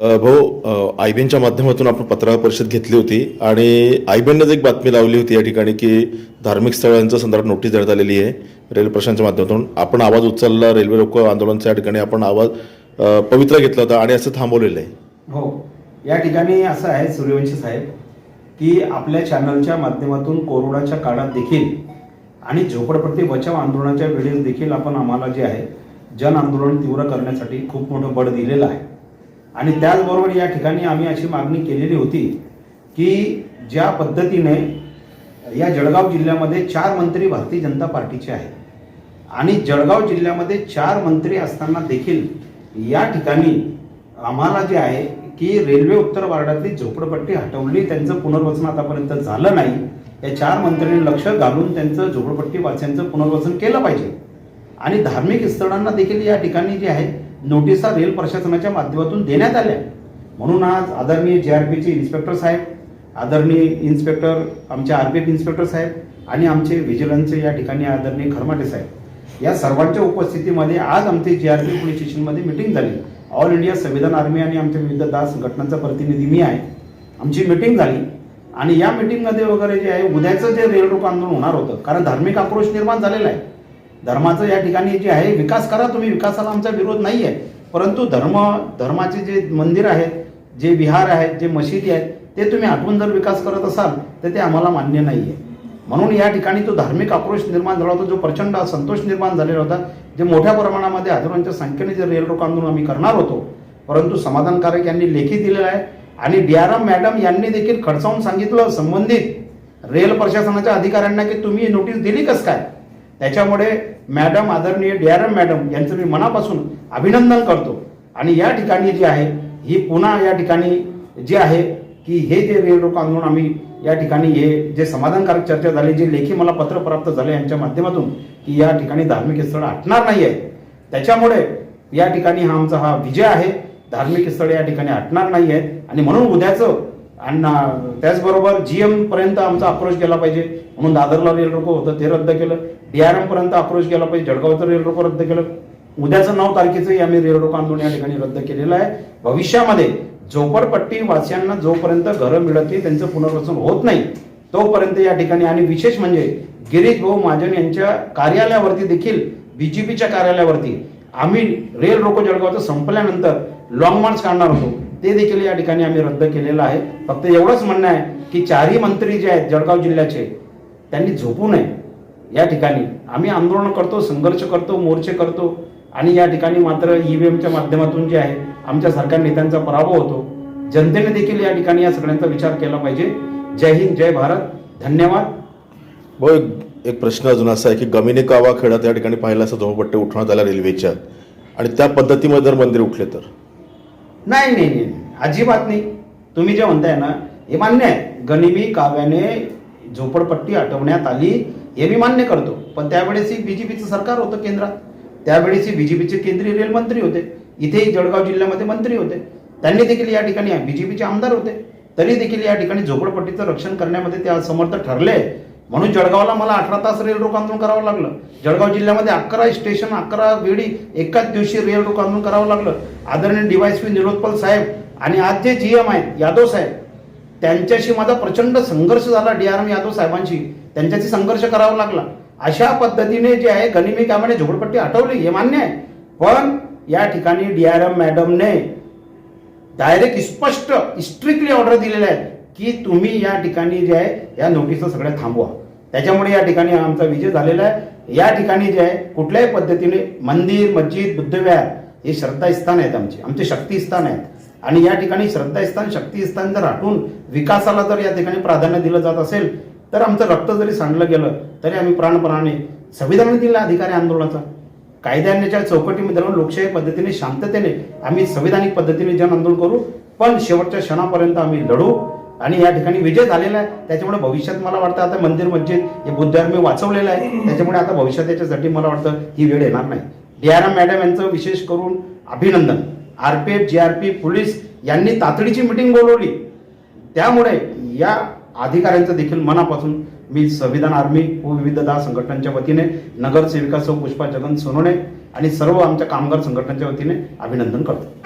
भाऊ आयबीएनच्या माध्यमातून आपण पत्रकार परिषद घेतली होती आणि आयबीएननेच एक बातमी लावली होती या ठिकाणी की धार्मिक स्थळांच्या संदर्भात नोटीस देण्यात आलेली आहे रेल्वे प्रशासनाच्या माध्यमातून. आपण आवाज उचलला रेल्वे रोको आंदोलनाच्या ठिकाणी आपण आवाज पवित्र पवित्रा घेतला होता आणि असं थांबवलेलं आहे. हो. या ठिकाणी असं आहे सूर्यवंशी साहेब की आपल्या चॅनलच्या माध्यमातून कोरोनाच्या काळात देखील आणि झोपडपट्टी बचाव आंदोलनाच्या वेळेस देखील आपण आम्हाला जे आहे जन आंदोलन तीव्र करण्यासाठी खूप मोठं बळ दिलेलं आहे. आणि त्याचबरोबर या ठिकाणी आम्ही अशी मागणी केलेली होती की ज्या पद्धतीने या जळगाव जिल्ह्यामध्ये चार मंत्री भारतीय जनता पार्टीचे आहेत आणि जळगाव जिल्ह्यामध्ये चार मंत्री असताना देखील या ठिकाणी आम्हाला जे आहे की रेल्वे उत्तर वार्डातली झोपडपट्टी हटवली त्यांचं पुनर्वसन आतापर्यंत झालं नाही. या चार मंत्र्यांनी लक्ष घालून त्यांचं झोपडपट्टी वाच्यांचं पुनर्वसन केलं पाहिजे. आणि धार्मिक स्थळांना देखील या ठिकाणी जे आहे नोटिसा रेल प्रशासनाच्या माध्यमातून देण्यात आल्या. म्हणून आज आदरणीय जे आर पीचे इन्स्पेक्टर साहेब आदरणीय इन्स्पेक्टर आमचे आर पी एफ इन्स्पेक्टर साहेब आणि आमचे व्हिजिलन्सचे या ठिकाणी आदरणीय खरमाटे साहेब या सर्वांच्या उपस्थितीमध्ये आज आमचे जे आर पी पोलीस स्टेशनमध्ये मिटिंग झाली. ऑल इंडिया संविधान आर्मी आणि आमच्या विविध दास संघटनांचा प्रतिनिधी मी आहे. आमची मिटिंग झाली. आणि या मिटिंगमध्ये वगैरे जे आहे उद्याचं जे रेल रोको आंदोलन होणार होतं कारण धार्मिक आक्रोश निर्माण झालेला आहे. धर्माचं या ठिकाणी जे आहे विकास करा तुम्ही. विकासाला आमचा विरोध नाही आहे परंतु धर्म धर्माचे जे मंदिर आहेत जे विहार आहेत जे मशिदी आहेत ते तुम्ही आठवून जर विकास करत असाल तर ते आम्हाला मान्य नाही आहे म्हणून या ठिकाणी तो धार्मिक आक्रोश निर्माण झाला होता जो प्रचंड संतोष निर्माण झालेला होता जे मोठ्या प्रमाणामध्ये हजारोंच्या संख्येने जे रेल रोको आंदोलन आम्ही करणार होतो परंतु समाधानकारक यांनी लेखी दिलेला आहे. आणि डी आर एम मॅडम यांनी देखील खडसावून सांगितलं संबंधित रेल प्रशासनाच्या अधिकाऱ्यांना की तुम्ही नोटीस दिली कस काय? त्याच्यामुळे मॅडम आदरणीय डी आर एम मॅडम यांचं मी मनापासून अभिनंदन करतो. आणि या ठिकाणी जे आहे ही पुन्हा या ठिकाणी जे आहे की हे जे रेल आंदोलन आम्ही या ठिकाणी हे जे समाधानकारक चर्चा झाली जे लेखी मला पत्र प्राप्त झाले यांच्या माध्यमातून की या ठिकाणी धार्मिक स्थळ हटणार नाही आहे त्याच्यामुळे या ठिकाणी हा आमचा हा विजय आहे. धार्मिक स्थळ या ठिकाणी हटणार नाही आहेत. आणि म्हणून उद्याचं आणि ना- त्याचबरोबर जी पर्यंत आमचा अप्रोच गेला पाहिजे. म्हणून दादरला रेल रोको होतं ते रद्द केलं. डीआरएम पर्यंत अप्रोच गेला पाहिजे जळगावचं रेल रोको रद्द केलं. उद्याचं नऊ तारखेचंही आम्ही रेल रोको आंदोलन या ठिकाणी रद्द केलेलं आहे. भविष्यामध्ये झोपडपट्टी वासियांना जोपर्यंत घरं मिळत नाही त्यांचं पुनर्वसन होत नाही तोपर्यंत या ठिकाणी आणि विशेष म्हणजे गिरीश भाऊ महाजन यांच्या कार्यालयावरती देखील बीजेपीच्या कार्यालयावरती आम्ही रेल रोको जळगावचं संपल्यानंतर लॉंग मार्च काढणार होतो. ते देखील या ठिकाणी आम्ही रद्द केलेलं आहे. फक्त एवढंच म्हणणं आहे की चारही मंत्री जे आहेत जळगाव जिल्ह्याचे त्यांनी झोपू नये. या ठिकाणी आम्ही आंदोलन करतो संघर्ष करतो मोर्चे करतो आणि या ठिकाणी मात्र ईव्हीएमच्या माध्यमातून जे आहे आमच्या सरकार नेत्यांचा पराभव होतो. जनतेने देखील या ठिकाणी या सगळ्यांचा विचार केला पाहिजे. जय हिंद जय भारत. धन्यवाद. भाऊ एक- प्रश्न अजून असा आहे की गमिने कावा खेळात या ठिकाणी पाहिला असं झोपट्टे उठवण्यात आल्या रेल्वेच्या. आणि त्या पद्धतीमध्ये जर मंदिर उठले तर? नाही नाही नाही. अजिबात नाही. तुम्ही जे म्हणताय ना हे मान्य आहे. गनिमी काव्याने झोपडपट्टी हटवण्यात आली हे मी मान्य करतो. पण त्यावेळेस बीजेपीचं सरकार होतं केंद्रात. त्यावेळेस बीजेपीचे केंद्रीय रेल मंत्री होते. इथेही जळगाव जिल्ह्यामध्ये मंत्री होते. त्यांनी देखील या ठिकाणी बीजेपीचे आमदार होते. तरी देखील या ठिकाणी झोपडपट्टीचं रक्षण करण्यामध्ये ते असमर्थ समर्थ ठरले. म्हणून जळगावला मला अठरा तास रेल रोक आंदोलन करावं लागलं. जळगाव जिल्ह्यामध्ये अकरा स्टेशन अकरा वेळी एकाच दिवशी रेल रोक आंदोलन करावं लागलं. आदरणीय डीवायसपी निलोत्पल साहेब आणि आज जे जी एम आहेत यादव साहेब त्यांच्याशी माझा प्रचंड संघर्ष झाला डी आर एम यादव साहेबांशी. त्यांच्याशी संघर्ष करावा लागला. अशा पद्धतीने जे आहे गनिमी कामाने झोपडपट्टी हटवली हे मान्य आहे. पण या ठिकाणी डी आर एम मॅडमने डायरेक्ट स्पष्ट स्ट्रिक्टली ऑर्डर दिलेल्या आहेत. की तुम्ही या ठिकाणी जे आहे या नोटीस सगळ्या थांबवा. त्याच्यामुळे या ठिकाणी आमचा विजय झालेला आहे. या ठिकाणी जे आहे कुठल्याही पद्धतीने मंदिर मस्जिद बुद्धविहार हे श्रद्धास्थान आहेत आमचे. आमचे शक्तीस्थान आहेत. आणि या ठिकाणी श्रद्धास्थान शक्तीस्थान जर हटून विकासाला जर या ठिकाणी प्राधान्य दिलं जात असेल तर आमचं रक्त जरी सांडलं गेलं तरी आम्ही प्राणपणाने संविधानाने दिला अधिकार आहे आंदोलनाचा. कायद्याच्या चौकटीमध्ये राहून लोकशाही पद्धतीने शांततेने आम्ही संविधानिक पद्धतीने जन आंदोलन करू. पण शेवटच्या क्षणापर्यंत आम्ही लढू. आणि या ठिकाणी विजय झालेला आहे. त्याच्यामुळे भविष्यात मला वाटतं आता मंदिर मस्जिद हे बुद्धविहार मी वाचवलेलं आहे. त्याच्यामुळे आता भविष्यात याच्यासाठी मला वाटतं ही वेळ येणार नाही. डी आर एम मॅडम यांचं विशेष करून अभिनंदन. R P F G R P police यांनी तातडीची मिटिंग बोलवली. त्यामुळे या अधिकाऱ्यांचं देखील मनापासून मी संविधान आर्मी व विविधता संघटनांच्या वतीने नगरसेविका सौ पुष्पा जगन सोनवणे आणि सर्व आमच्या कामगार संघटनांच्या वतीने अभिनंदन करतो.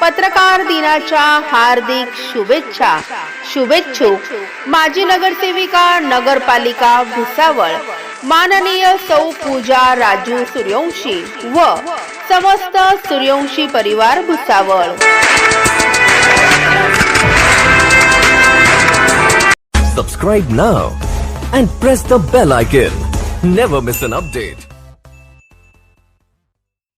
पत्रकार दिनाच्या हार्दिक शुभेच्छा शुभेच्छुक माजी नगरसेविका नगरपालिका भुसावळ माननीय सौ पूजा राजू सूर्यवंशी व समस्त सूर्यवंशी परिवार Bhusawal Subscribe now and press the bell icon. Never miss an update.